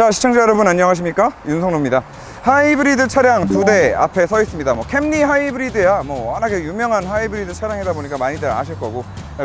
자 시청자 여러분 안녕하십니까? 윤성로입니다. 하이브리드 차량 두 대 앞에 서 있습니다. 뭐 캠리 하이브리드야. 뭐 워낙에 유명한 하이브리드 차량이다 보니까 많이들 아실 거고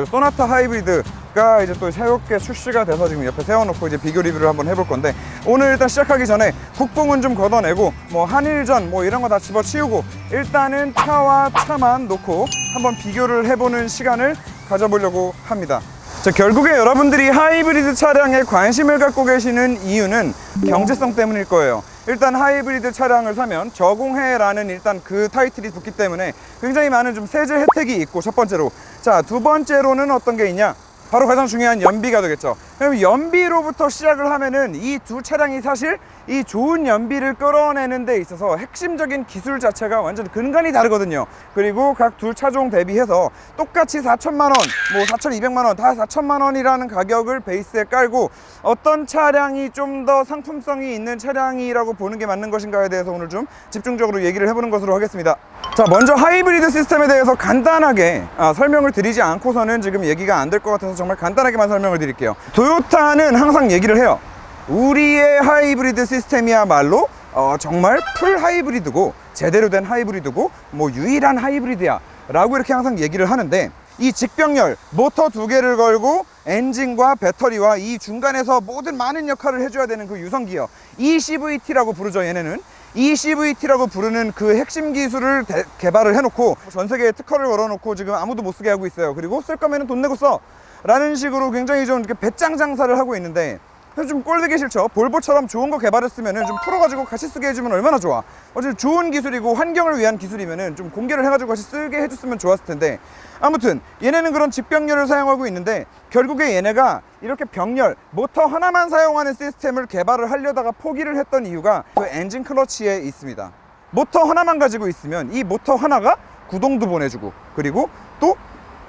소나타 하이브리드가 이제 또 새롭게 출시가 돼서 지금 옆에 세워놓고 이제 비교 리뷰를 한번 해볼 건데 오늘 일단 시작하기 전에 국뽕은 좀 걷어내고 뭐 한일전 뭐 이런 거 다 집어치우고 일단은 차와 차만 놓고 한번 비교를 해보는 시간을 가져보려고 합니다 자, 결국에 여러분들이 하이브리드 차량에 관심을 갖고 계시는 이유는 경제성 때문일 거예요. 일단 하이브리드 차량을 사면 저공해라는 일단 그 타이틀이 붙기 때문에 굉장히 많은 좀 세제 혜택이 있고 첫 번째로 자 두 번째로는 어떤 게 있냐 바로 가장 중요한 연비가 되겠죠. 그럼 연비로부터 시작을 하면은 이 두 차량이 사실 이 좋은 연비를 끌어내는 데 있어서 핵심적인 기술 자체가 완전 근간이 다르거든요. 그리고 각두 차종 대비해서 똑같이 4천만 원, 뭐 4,200만 원, 다 4천만 원이라는 가격을 베이스에 깔고 어떤 차량이 좀 더 상품성이 있는 차량이라고 보는 게 맞는 것인가에 대해서 오늘 좀 집중적으로 얘기를 해보는 것으로 하겠습니다. 자, 먼저 하이브리드 시스템에 대해서 간단하게 아, 설명을 드리지 않고서는 지금 얘기가 안 될 것 같아서 정말 간단하게만 설명을 드릴게요. 도요타는 항상 얘기를 해요. 우리의 하이브리드 시스템이야말로 어, 정말 풀 하이브리드고 제대로 된 하이브리드고 뭐 유일한 하이브리드야 라고 이렇게 항상 얘기를 하는데 이 직병렬 모터 두 개를 걸고 엔진과 배터리와 이 중간에서 모든 많은 역할을 해줘야 되는 그 유성기어 ECVT라고 부르죠 얘네는. ECVT라고 부르는 그 핵심 기술을 대- 개발을 해놓고 전 세계에 특허를 걸어놓고 지금 아무도 못 쓰게 하고 있어요. 그리고 쓸 거면은 돈 내고 써 라는 식으로 굉장히 좀 이렇게 배짱 장사를 하고 있는데 좀 꼴보기 싫죠. 볼보처럼 좋은 거 개발했으면은 좀 풀어가지고 같이 쓰게 해주면 얼마나 좋아. 어쨌든 좋은 기술이고 환경을 위한 기술이면은 좀 공개를 해가지고 같이 쓰게 해줬으면 좋았을 텐데. 아무튼 얘네는 그런 직병렬을 사용하고 있는데 결국에 얘네가 이렇게 병렬 모터 하나만 사용하는 시스템을 개발을 하려다가 포기를 했던 이유가 그 엔진 클러치에 있습니다. 모터 하나만 가지고 있으면 이 모터 하나가 구동도 보내주고 그리고 또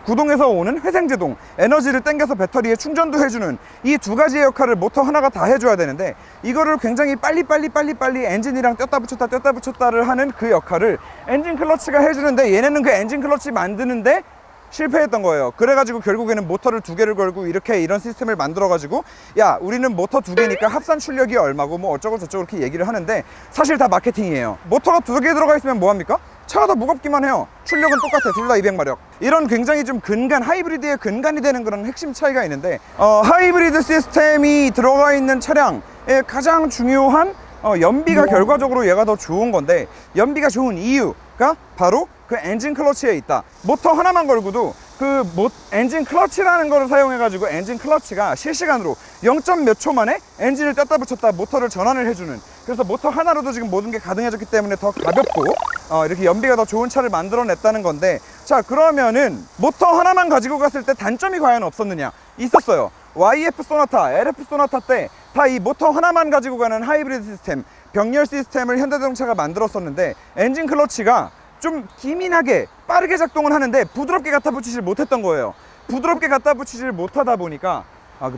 구동에서 오는 회생제동, 에너지를 땡겨서 배터리에 충전도 해주는 이 두 가지의 역할을 모터 하나가 다 해줘야 되는데 이거를 굉장히 빨리빨리 빨리빨리 엔진이랑 뗐다 붙였다 뗐다 붙였다를 하는 그 역할을 엔진 클러치가 해주는데 얘네는 그 엔진 클러치 만드는데 실패했던 거예요. 그래가지고 결국에는 모터를 두 개를 걸고 이렇게 이런 시스템을 만들어가지고 야 우리는 모터 두 개니까 합산 출력이 얼마고 뭐 어쩌고 저쩌고 이렇게 얘기를 하는데 사실 다 마케팅이에요. 모터가 두 개 들어가 있으면 뭐 합니까? 차가 더 무겁기만 해요. 출력은 똑같아. 둘 다 200마력. 이런 굉장히 좀 근간, 하이브리드의 근간이 되는 그런 핵심 차이가 있는데, 어, 하이브리드 시스템이 들어가 있는 차량의 가장 중요한 어, 연비가 결과적으로 얘가 더 좋은 건데, 연비가 좋은 이유가 바로 그 엔진 클러치에 있다. 모터 하나만 걸고도 그 모, 엔진 클러치라는 거를 사용해 가지고 엔진 클러치가 실시간으로 0. 몇 초 만에 엔진을 뗐다 붙였다 모터를 전환을 해주는 그래서 모터 하나로도 지금 모든 게 가능해졌기 때문에 더 가볍고 어, 이렇게 연비가 더 좋은 차를 만들어냈다는 건데 자 그러면은 모터 하나만 가지고 갔을 때 단점이 과연 없었느냐 있었어요 YF 소나타, LF 소나타 때 다 이 모터 하나만 가지고 가는 하이브리드 시스템 병렬 시스템을 현대자동차가 만들었었는데 엔진 클러치가 좀 기민하게 빠르게 작동을 하는데 부드럽게 갖다 붙이질 못했던 거예요. 부드럽게 갖다 붙이질 못하다 보니까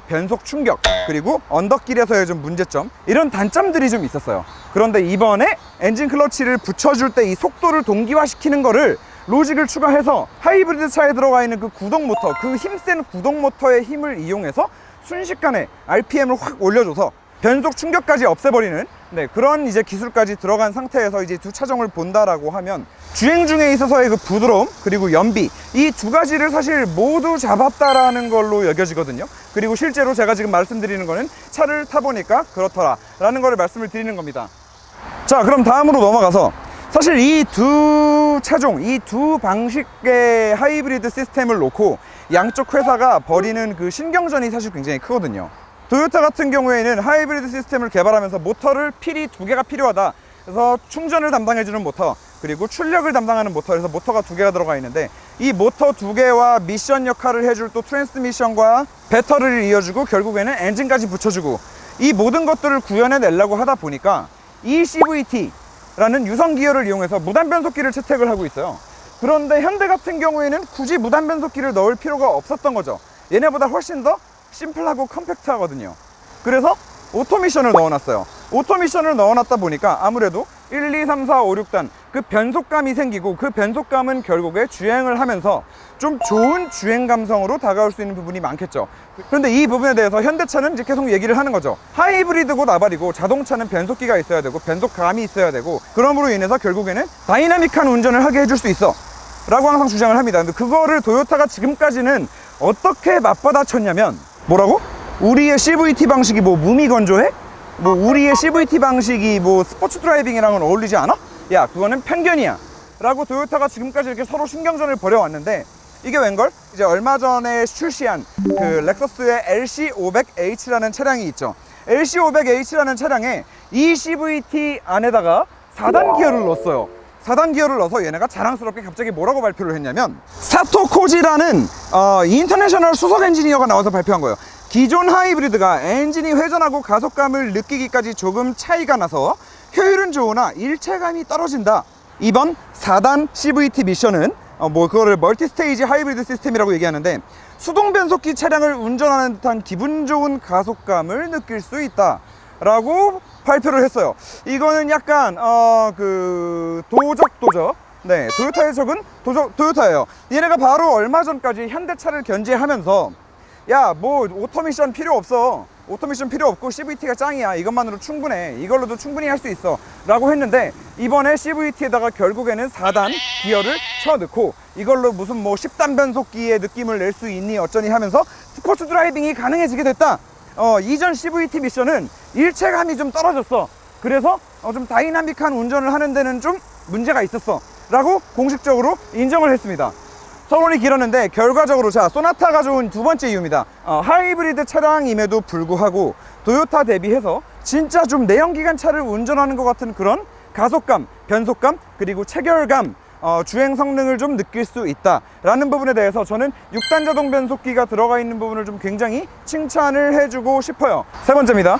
변속 충격 그리고 언덕길에서의 좀 문제점 이런 단점들이 좀 있었어요. 그런데 이번에 엔진 클러치를 붙여줄 때 이 속도를 동기화시키는 거를 로직을 추가해서 하이브리드 차에 들어가 있는 그 구동 모터, 그 힘센 구동 모터의 힘을 이용해서 순식간에 RPM을 확 올려줘서 변속 충격까지 없애버리는 네, 그런 이제 기술까지 들어간 상태에서 이제 두 차종을 본다라고 하면 주행 중에 있어서의 그 부드러움 그리고 연비 이 두 가지를 사실 모두 잡았다라는 걸로 여겨지거든요. 그리고 실제로 제가 지금 말씀드리는 거는 차를 타보니까 그렇더라라는 거를 말씀을 드리는 겁니다. 자, 그럼 다음으로 넘어가서 사실 이 두 차종, 이 두 방식의 하이브리드 시스템을 놓고 양쪽 회사가 벌이는 그 신경전이 사실 굉장히 크거든요. 도요타 같은 경우에는 하이브리드 시스템을 개발하면서 모터를 필이 두 개가 필요하다. 그래서 충전을 담당해주는 모터, 그리고 출력을 담당하는 모터, 그래서 모터가 두 개가 들어가 있는데 이 모터 두 개와 미션 역할을 해줄 또 트랜스미션과 배터리를 이어주고 결국에는 엔진까지 붙여주고 이 모든 것들을 구현해 내려고 하다 보니까 ECVT 라는 유성 기어를 이용해서 무단 변속기를 채택을 하고 있어요. 그런데 현대 같은 경우에는 굳이 무단 변속기를 넣을 필요가 없었던 거죠. 얘네보다 훨씬 더 심플하고 컴팩트하거든요. 그래서 오토미션을 넣어놨어요. 오토미션을 넣어놨다 보니까 아무래도 1, 2, 3, 4, 5, 6단 그 변속감이 생기고 그 변속감은 결국에 주행을 하면서 좀 좋은 주행 감성으로 다가올 수 있는 부분이 많겠죠. 그런데 이 부분에 대해서 현대차는 이제 계속 얘기를 하는 거죠. 하이브리드고 나발이고 자동차는 변속기가 있어야 되고 변속감이 있어야 되고 그럼으로 인해서 결국에는 다이나믹한 운전을 하게 해줄 수 있어. 라고 항상 주장을 합니다. 근데 그거를 도요타가 지금까지는 어떻게 맞받아쳤냐면 뭐라고? 우리의 CVT 방식이 뭐 무미 건조해? 뭐 우리의 CVT 방식이 뭐 스포츠 드라이빙이랑은 어울리지 않아? 야 그거는 편견이야 라고 도요타가 지금까지 이렇게 서로 신경전을 벌여왔는데 이게 웬걸? 이제 얼마 전에 출시한 그 렉서스의 LC500H라는 차량이 있죠 LC500H라는 차량에 이 CVT 안에다가 4단 기어를 넣었어요 4단 기어를 넣어서 얘네가 자랑스럽게 갑자기 뭐라고 발표를 했냐면 사토 코지라는 어, 인터내셔널 수석 엔지니어가 나와서 발표한 거예요. 기존 하이브리드가 엔진이 회전하고 가속감을 느끼기까지 조금 차이가 나서 효율은 좋으나 일체감이 떨어진다. 이번 4단 CVT 미션은 어, 뭐 그거를 멀티 스테이지 하이브리드 시스템이라고 얘기하는데 수동 변속기 차량을 운전하는 듯한 기분 좋은 가속감을 느낄 수 있다 라고 발표를 했어요. 이거는 약간 어 그 도적 도적. 네 도요타의 적은 도적 도요타예요. 얘네가 바로 얼마 전까지 현대차를 견제하면서 야 뭐 오토미션 필요 없어. 오토미션 필요 없고 CVT가 짱이야. 이것만으로 충분해. 이걸로도 충분히 할 수 있어. 라고 했는데 이번에 CVT에다가 결국에는 4단 기어를 쳐넣고 이걸로 무슨 뭐 10단 변속기의 느낌을 낼 수 있니 어쩌니 하면서 스포츠 드라이빙이 가능해지게 됐다. 어, 이전 CVT 미션은 일체감이 좀 떨어졌어. 그래서 어, 좀 다이나믹한 운전을 하는 데는 좀 문제가 있었어. 라고 공식적으로 인정을 했습니다. 서론이 길었는데 결과적으로 자 소나타가 좋은 두 번째 이유입니다. 어, 하이브리드 차량임에도 불구하고 도요타 대비해서 진짜 좀 내연기관 차를 운전하는 것 같은 그런 가속감, 변속감, 그리고 체결감 어, 주행 성능을 좀 느낄 수 있다라는 부분에 대해서 저는 6단 자동 변속기가 들어가 있는 부분을 좀 굉장히 칭찬을 해주고 싶어요. 세 번째입니다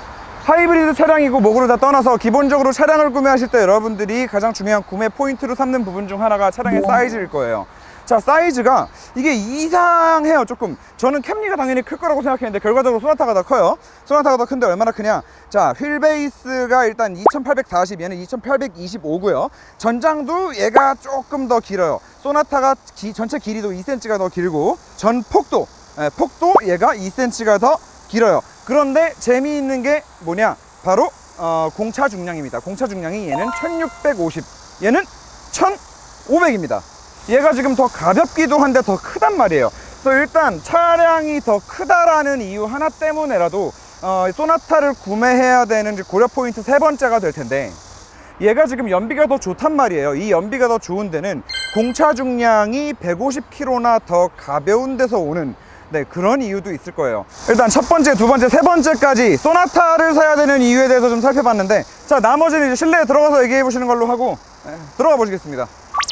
하이브리드 차량이고 뭐고를 다 떠나서 기본적으로 차량을 구매하실 때 여러분들이 가장 중요한 구매 포인트로 삼는 부분 중 하나가 차량의 사이즈일 거예요. 자 사이즈가 이게 이상해요 조금. 저는 캠리가 당연히 클 거라고 생각했는데 결과적으로 소나타가 더 커요. 소나타가 더 큰데 얼마나 크냐? 자 휠베이스가 일단 2840 얘는 2825고요. 전장도 얘가 조금 더 길어요. 소나타가 기- 전체 길이도 2cm가 더 길고 전 폭도 예, 폭도 얘가 2cm가 더 길어요. 그런데 재미있는 게 뭐냐? 바로 어, 공차 중량입니다. 공차 중량이 얘는 1650 얘는 1500입니다. 얘가 지금 더 가볍기도 한데 더 크단 말이에요. 그래서 일단 차량이 더 크다라는 이유 하나 때문에라도 어, 소나타를 구매해야 되는 고려 포인트 세 번째가 될 텐데 얘가 지금 연비가 더 좋단 말이에요. 이 연비가 더 좋은 데는 공차 중량이 150kg나 더 가벼운 데서 오는 네 그런 이유도 있을 거예요. 일단 첫 번째 두 번째 세 번째까지 소나타를 사야 되는 이유에 대해서 좀 살펴봤는데 자 나머지는 이제 실내에 들어가서 얘기해 보시는 걸로 하고 네, 들어가 보시겠습니다.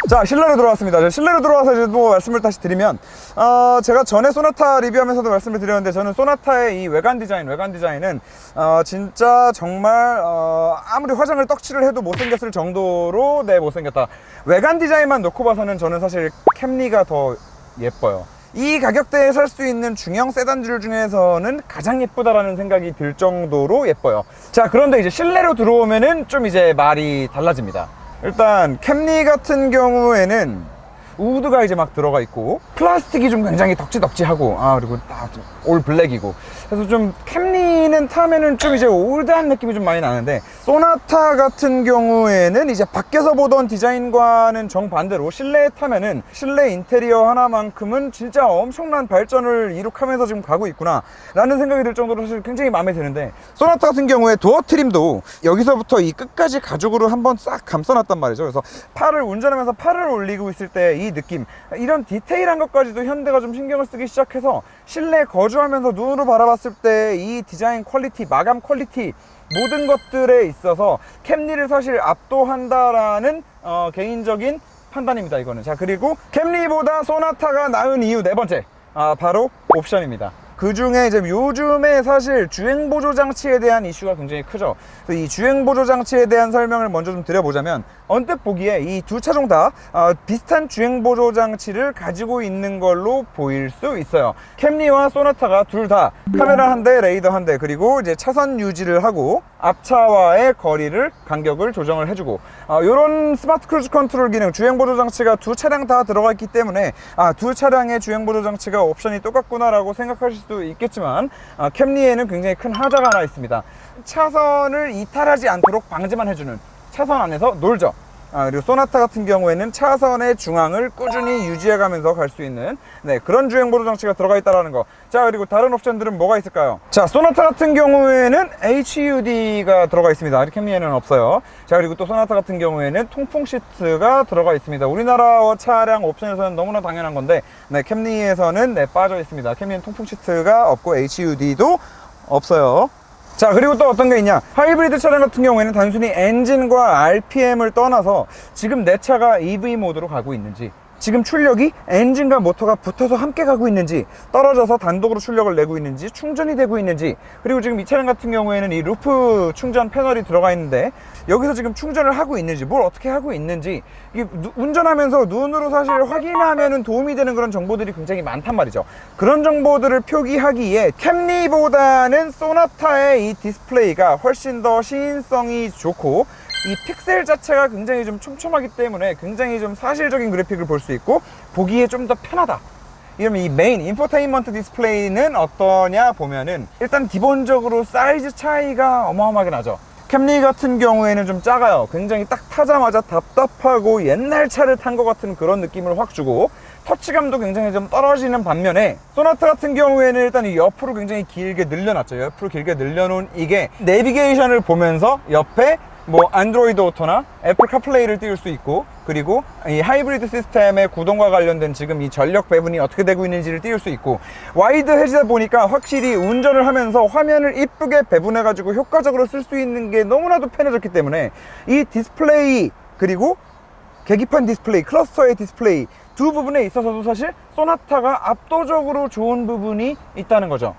자 실내로 들어왔습니다. 자, 실내로 들어와서 이제 또 말씀을 다시 드리면 어, 제가 전에 소나타 리뷰하면서도 말씀을 드렸는데 저는 소나타의 이 외관 디자인 외관 디자인은 어, 진짜 정말 어, 아무리 화장을 떡칠을 해도 못생겼을 정도로 네 못생겼다. 외관 디자인만 놓고 봐서는 저는 사실 캠리가 더 예뻐요 이 가격대에 살 수 있는 중형 세단들 중에서는 가장 예쁘다라는 생각이 들 정도로 예뻐요. 자 그런데 이제 실내로 들어오면은 좀 이제 말이 달라집니다. 일단 캠리 같은 경우에는 우드가 이제 막 들어가 있고 플라스틱이 좀 굉장히 덕지덕지하고 아 그리고 다 올 블랙이고. 그래서 좀 캠리는 타면은 좀 이제 올드한 느낌이 좀 많이 나는데 소나타 같은 경우에는 이제 밖에서 보던 디자인과는 정반대로 실내에 타면은 실내 인테리어 하나만큼은 진짜 엄청난 발전을 이룩하면서 지금 가고 있구나 라는 생각이 들 정도로 사실 굉장히 마음에 드는데 소나타 같은 경우에 도어 트림도 여기서부터 이 끝까지 가죽으로 한번 싹 감싸놨단 말이죠. 그래서 팔을 운전하면서 팔을 올리고 있을 때이 느낌. 이런 디테일한 것까지도 현대가 좀 신경을 쓰기 시작해서 실내 거주하면서 눈으로 바라봤을 때 이 디자인 퀄리티 마감 퀄리티 모든 것들에 있어서 캠리를 사실 압도한다라는 어, 개인적인 판단입니다 이거는. 자 그리고 캠리보다 소나타가 나은 이유 네 번째. 아, 바로 옵션입니다. 그 중에 이제 요즘에 사실 주행 보조 장치에 대한 이슈가 굉장히 크죠. 이 주행 보조 장치에 대한 설명을 먼저 좀 드려보자면 언뜻 보기에 이 두 차종 다 어, 비슷한 주행 보조 장치를 가지고 있는 걸로 보일 수 있어요. 캠리와 소나타가 둘 다 카메라 한 대, 레이더 한 대, 그리고 이제 차선 유지를 하고 앞차와의 거리를 간격을 조정을 해주고 이런 스마트 크루즈 컨트롤 기능 주행 보조 장치가 두 차량 다 들어가 있기 때문에 아, 두 차량의 주행 보조 장치가 옵션이 똑같구나라고 생각하실 수도 있겠지만 아, 캠리에는 굉장히 큰 하자가 하나 있습니다. 차선을 이탈하지 않도록 방지만 해주는 차선 안에서 놀죠. 아, 그리고 소나타 같은 경우에는 차선의 중앙을 꾸준히 유지해가면서 갈 수 있는 네, 그런 주행 보조 장치가 들어가 있다는 거. 자, 그리고 다른 옵션들은 뭐가 있을까요? 자, 소나타 같은 경우에는 HUD가 들어가 있습니다. 캠리에는 없어요. 자, 그리고 또 소나타 같은 경우에는 통풍 시트가 들어가 있습니다. 우리나라 차량 옵션에서는 너무나 당연한 건데, 네, 캠리에서는 네, 빠져 있습니다. 캠리는 통풍 시트가 없고 HUD도 없어요. 자 그리고 또 어떤 게 있냐? 하이브리드 차량 같은 경우에는 단순히 엔진과 RPM을 떠나서 지금 내 차가 EV 모드로 가고 있는지 지금 출력이 엔진과 모터가 붙어서 함께 가고 있는지 떨어져서 단독으로 출력을 내고 있는지 충전이 되고 있는지 그리고 지금 이 차량 같은 경우에는 이 루프 충전 패널이 들어가 있는데 여기서 지금 충전을 하고 있는지 뭘 어떻게 하고 있는지 이게 누- 운전하면서 눈으로 사실 확인하면 도움이 되는 그런 정보들이 굉장히 많단 말이죠. 그런 정보들을 표기하기에 캠리보다는 소나타의 이 디스플레이가 훨씬 더 시인성이 좋고 이 픽셀 자체가 굉장히 좀 촘촘하기 때문에 굉장히 좀 사실적인 그래픽을 볼 수 있고 보기에 좀 더 편하다. 이러면 이 메인 인포테인먼트 디스플레이는 어떠냐 보면은 일단 기본적으로 사이즈 차이가 어마어마하게 나죠. 캠리 같은 경우에는 좀 작아요. 굉장히 딱 타자마자 답답하고 옛날 차를 탄 것 같은 그런 느낌을 확 주고 터치감도 굉장히 좀 떨어지는 반면에 소나타 같은 경우에는 일단 이 옆으로 굉장히 길게 늘려놨죠. 옆으로 길게 늘려놓은 이게 내비게이션을 보면서 옆에 뭐 안드로이드 오토나 애플 카플레이를 띄울 수 있고 그리고 이 하이브리드 시스템의 구동과 관련된 지금 이 전력 배분이 어떻게 되고 있는지를 띄울 수 있고 와이드 해지다 보니까 확실히 운전을 하면서 화면을 이쁘게 배분해 가지고 효과적으로 쓸 수 있는 게 너무나도 편해졌기 때문에 이 디스플레이 그리고 계기판 디스플레이, 클러스터의 디스플레이 두 부분에 있어서도 사실 소나타가 압도적으로 좋은 부분이 있다는 거죠.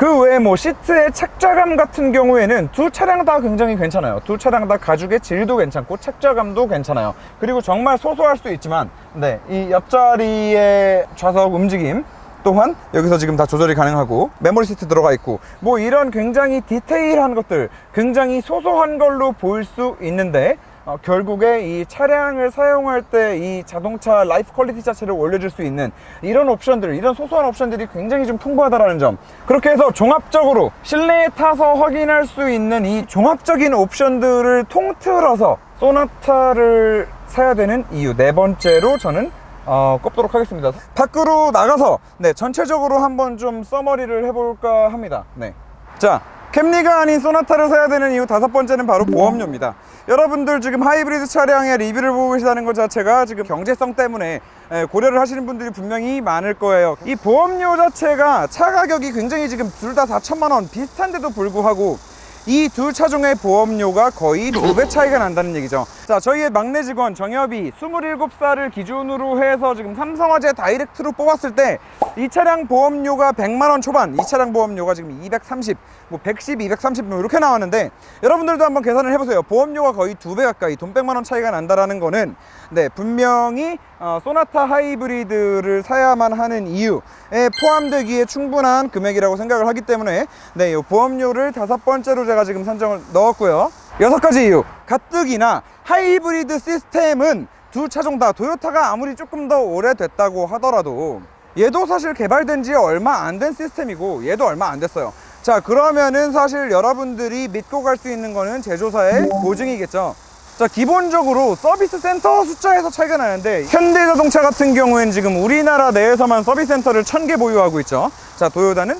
그 외에 뭐 시트의 착좌감 같은 경우에는 두 차량 다 굉장히 괜찮아요. 두 차량 다 가죽의 질도 괜찮고 착좌감도 괜찮아요. 그리고 정말 소소할 수 있지만 네, 이 옆자리의 좌석 움직임 또한 여기서 지금 다 조절이 가능하고 메모리 시트 들어가 있고 뭐 이런 굉장히 디테일한 것들 굉장히 소소한 걸로 보일 수 있는데 어, 결국에 이 차량을 사용할 때 이 자동차 라이프 퀄리티 자체를 올려줄 수 있는 이런 옵션들, 이런 소소한 옵션들이 굉장히 좀 풍부하다라는 점. 그렇게 해서 종합적으로 실내에 타서 확인할 수 있는 이 종합적인 옵션들을 통틀어서 소나타를 사야 되는 이유 네 번째로 저는 어, 꼽도록 하겠습니다. 밖으로 나가서 네 전체적으로 한번 좀 써머리를 해볼까 합니다. 네. 자, 캠리가 아닌 소나타를 사야 되는 이유 다섯 번째는 바로 보험료입니다. 여러분들 지금 하이브리드 차량의 리뷰를 보고 계시다는 것 자체가 지금 경제성 때문에 에, 고려를 하시는 분들이 분명히 많을 거예요. 이 보험료 자체가 차 가격이 굉장히 지금 둘 다 4천만 원 비슷한데도 불구하고 이 두 차종의 보험료가 거의 두 배 차이가 난다는 얘기죠. 자, 저희의 막내 직원 정엽이 27살을 기준으로 해서 지금 삼성화재 다이렉트로 뽑았을 때 이 차량 보험료가 100만 원 초반, 이 차량 보험료가 지금 230, 뭐 110, 230 뭐 이렇게 나왔는데 여러분들도 한번 계산을 해보세요. 보험료가 거의 두 배 가까이 돈 100만 원 차이가 난다라는 거는 네 분명히 어, 소나타 하이브리드를 사야만 하는 이유에 포함되기에 충분한 금액이라고 생각을 하기 때문에 네, 이 보험료를 다섯 번째로 제가 지금 산정을 넣었고요. 여섯 가지 이유. 가뜩이나 하이브리드 시스템은 두 차종 다 도요타가 아무리 조금 더 오래됐다고 하더라도 얘도 사실 개발된 지 얼마 안 된 시스템이고 얘도 얼마 안 됐어요. 자, 그러면은 사실 여러분들이 믿고 갈 수 있는 거는 제조사의 보증이겠죠. 자, 기본적으로 서비스 센터 숫자에서 차이가 나는데 현대자동차 같은 경우에는 지금 우리나라 내에서만 서비스 센터를 1000개 보유하고 있죠. 자, 도요타는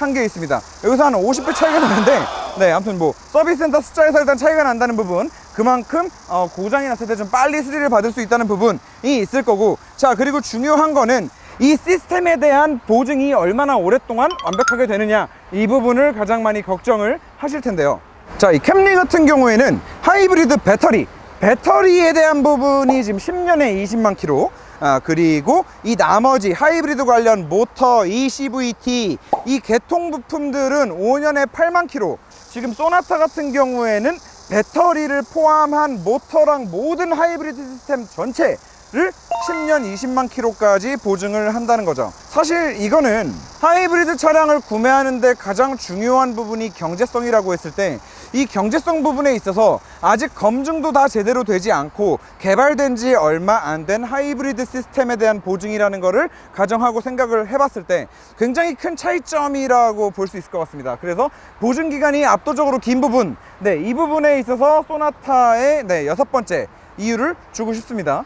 21개 있습니다. 여기서 한 50배 차이가 나는데 네, 아무튼 뭐 서비스 센터 숫자에서 일단 차이가 난다는 부분 그만큼 어, 고장이 났을 때 좀 빨리 수리를 받을 수 있다는 부분이 있을 거고 자, 그리고 중요한 거는 이 시스템에 대한 보증이 얼마나 오랫동안 완벽하게 되느냐 이 부분을 가장 많이 걱정을 하실 텐데요. 자, 이 캠리 같은 경우에는 하이브리드 배터리, 배터리에 대한 부분이 지금 10년에 20만 킬로. 아, 그리고 이 나머지 하이브리드 관련 모터, ECVT, 이 개통 부품들은 5년에 8만 킬로. 지금 소나타 같은 경우에는 배터리를 포함한 모터랑 모든 하이브리드 시스템 전체 10년 20만 킬로까지 보증을 한다는 거죠. 사실 이거는 하이브리드 차량을 구매하는데 가장 중요한 부분이 경제성이라고 했을 때 이 경제성 부분에 있어서 아직 검증도 다 제대로 되지 않고 개발된 지 얼마 안 된 하이브리드 시스템에 대한 보증이라는 거를 가정하고 생각을 해봤을 때 굉장히 큰 차이점이라고 볼 수 있을 것 같습니다. 그래서 보증 기간이 압도적으로 긴 부분, 네, 이 부분에 있어서 소나타의 네, 여섯 번째 이유를 주고 싶습니다.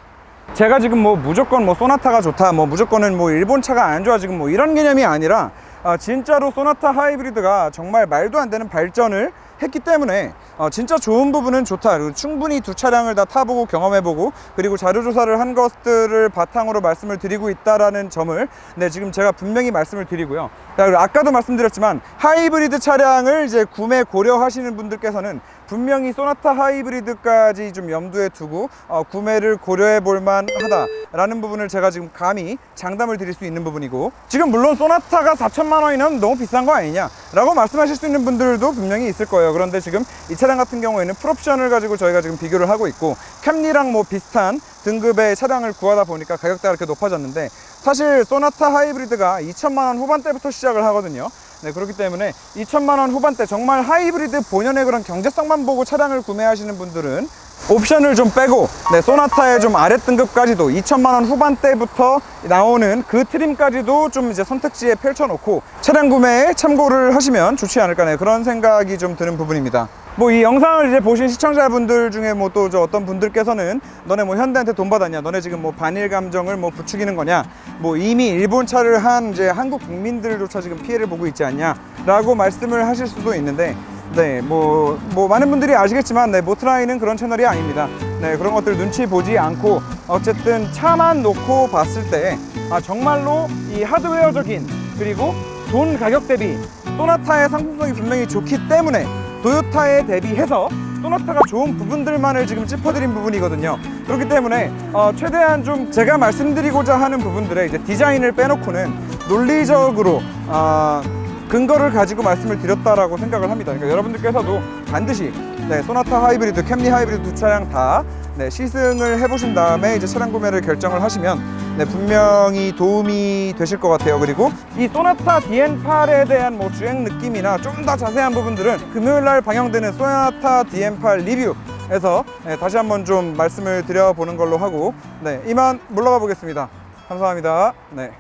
제가 지금 뭐 무조건 뭐 소나타가 좋다, 뭐 무조건은 뭐 일본 차가 안 좋아 지금 뭐 이런 개념이 아니라 아, 진짜로 소나타 하이브리드가 정말 말도 안 되는 발전을 했기 때문에 어, 진짜 좋은 부분은 좋다. 그리고 충분히 두 차량을 다 타보고 경험해보고 그리고 자료 조사를 한 것들을 바탕으로 말씀을 드리고 있다라는 점을 네 지금 제가 분명히 말씀을 드리고요. 아까도 말씀드렸지만 하이브리드 차량을 이제 구매 고려하시는 분들께서는 분명히 소나타 하이브리드까지 좀 염두에 두고 어, 구매를 고려해 볼 만하다 라는 부분을 제가 지금 감히 장담을 드릴 수 있는 부분이고 지금 물론 소나타가 4천만 원이면 너무 비싼 거 아니냐 라고 말씀하실 수 있는 분들도 분명히 있을 거예요. 그런데 지금 이 차량 같은 경우에는 풀옵션을 가지고 저희가 지금 비교를 하고 있고 캠리랑 뭐 비슷한 등급의 차량을 구하다 보니까 가격대가 이렇게 높아졌는데 사실 소나타 하이브리드가 2천만 원 후반대부터 시작을 하거든요. 네, 그렇기 때문에 2천만 원 후반대 정말 하이브리드 본연의 그런 경제성만 보고 차량을 구매하시는 분들은 옵션을 좀 빼고 네, 소나타의 좀 아래 등급까지도 2천만 원 후반대부터 나오는 그 트림까지도 좀 이제 선택지에 펼쳐놓고 차량 구매에 참고를 하시면 좋지 않을까 네, 그런 생각이 좀 드는 부분입니다. 뭐 이 영상을 이제 보신 시청자분들 중에 뭐또저 어떤 분들께서는 너네 뭐 현대한테 돈 받았냐 너네 지금 뭐 반일 감정을 뭐 부추기는 거냐 뭐 이미 일본 차를 한 이제 한국 국민들조차 지금 피해를 보고 있지 않냐 라고 말씀을 하실 수도 있는데 네, 뭐, 뭐, 많은 분들이 아시겠지만, 네, 모트라이는 그런 채널이 아닙니다. 네, 그런 것들 눈치 보지 않고, 어쨌든 차만 놓고 봤을 때, 아, 정말로 이 하드웨어적인, 그리고 돈 가격 대비, 소나타의 상품성이 분명히 좋기 때문에, 도요타에 대비해서, 소나타가 좋은 부분들만을 지금 짚어드린 부분이거든요. 그렇기 때문에, 어, 최대한 좀 제가 말씀드리고자 하는 부분들의 이제 디자인을 빼놓고는 논리적으로, 아, 근거를 가지고 말씀을 드렸다라고 생각을 합니다. 그러니까 여러분들께서도 반드시 네, 소나타 하이브리드, 캠리 하이브리드 두 차량 다 네, 시승을 해보신 다음에 이제 차량 구매를 결정을 하시면 네, 분명히 도움이 되실 것 같아요. 그리고 이 소나타 DN8에 대한 뭐 주행 느낌이나 좀 더 자세한 부분들은 금요일 날 방영되는 소나타 DN8 리뷰에서 네, 다시 한번 좀 말씀을 드려보는 걸로 하고 네, 이만 물러가 보겠습니다. 감사합니다. 네.